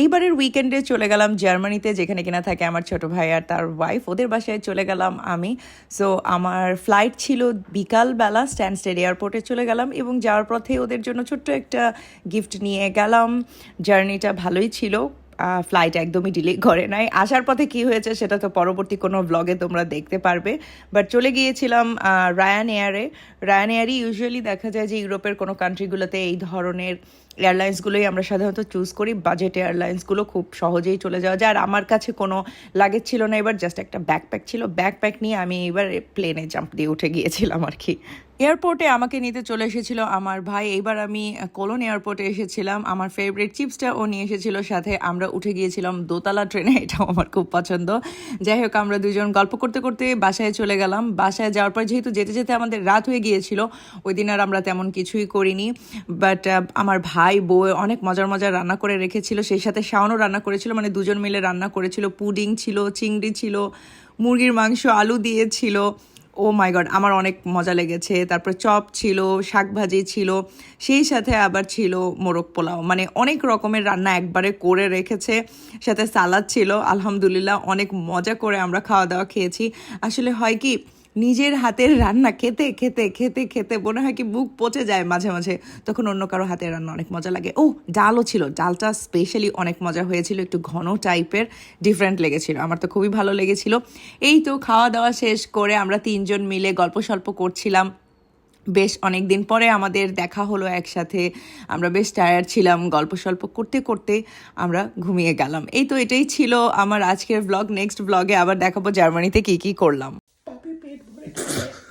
এইবারের উইকেন্ডে চলে গেলাম জার্মানিতে যেখানে কিনা থাকে আমার ছোট ভাই আর তার ওয়াইফ ওদের বাসায় চলে গেলাম আমি। সো আমার ফ্লাইট ছিল বিকালবেলা স্ট্যান্ডস্টেড এয়ারপোর্টে চলে গেলাম এবং যাওয়ার পথে ওদের জন্য ছোট্ট একটা গিফট নিয়ে গেলাম। জার্নিটা ভালোই ছিল। ফ্লাইট একদমই ডিলে করে নাই। আসার পথে কি হয়েছে সেটা তো পরবর্তী কোনো ব্লগে তোমরা দেখতে পারবে। বাট চলে গিয়েছিলাম রায়ান এয়ারে রায়ান এয়ারই ইউজুয়ালি দেখা যায় যে ইউরোপের কোনো কান্ট্রিগুলোতে এই ধরনের এয়ারলাইন্সগুলোই আমরা সাধারণত চুজ করি। বাজেট এয়ারলাইন্সগুলো খুব সহজেই চলে যাওয়া যায়। আর আমার কাছে কোনো লাগেজ ছিল না। এবার জাস্ট একটা ব্যাকপ্যাক ছিল। ব্যাকপ্যাক নিয়ে আমি এবার প্লেনে জাম্প দিয়ে উঠে গিয়েছিলাম আর কি। এয়ারপোর্টে আমাকে নিতে চলে এসেছিল আমার ভাই। এইবার আমি কোলন এয়ারপোর্টে এসেছিলাম। আমার ফেভারিট চিপসটা ও নিয়ে এসেছিল। সাথে আমরা উঠে গিয়েছিলাম দোতলা ট্রেনে। এটাও আমার খুব পছন্দ। যাই হোক, আমরা দুজন গল্প করতে করতে বাসায় চলে গেলাম। বাসায় যাওয়ার পর যেহেতু যেতে যেতে আমাদের রাত হয়ে গিয়েছিল, ওই দিন আর আমরা তেমন কিছুই করিনি। বাট আমার ভাই বউ অনেক মজার মজার রান্না করে রেখেছিল। সেই সাথে শাওনও রান্না করেছিল। মানে দুজন মিলে রান্না করেছিল। পুডিং ছিল, চিংড়ি ছিল, মুরগির মাংস, আলু দিয়েছিল। ও মাই গড, আমার অনেক মজা লেগেছে। তারপরে চপ ছিল, শাকভাজি ছিল, সেই সাথে আবার ছিল মোরগ পোলাও। মানে অনেক রকমের রান্না একবারে করে রেখেছে, সাথে সালাদ ছিল, আলহামদুলিল্লাহ অনেক মজা করে আমরা খাওয়া দাওয়া খেয়েছি। আসলে হয় কি নিজের হাতের রান্না খেতে খেতে খেতে খেতে মনে হয় কি বুক পচে যায় মাঝে মাঝে। তখন অন্য কারও হাতের রান্না অনেক মজা লাগে। ও, ডালও ছিল। ডালটা স্পেশালি অনেক মজা হয়েছিল, একটু ঘন টাইপের ডিফারেন্ট লেগেছিল। আমার তো খুবই ভালো লেগেছিল। এই তো খাওয়া দাওয়া শেষ করে আমরা তিনজন মিলে গল্প সল্প করছিলাম। বেশ অনেক দিন পরে আমাদের দেখা হলো একসাথে। আমরা বেশ টায়ার্ড ছিলাম গল্প সল্প করতে করতে আমরা ঘুমিয়ে গেলাম। এই তো এটাই ছিল আমার আজকের ব্লগ নেক্সট ব্লগে আবার দেখাবো জার্মানিতে কি কি করলাম। Okay.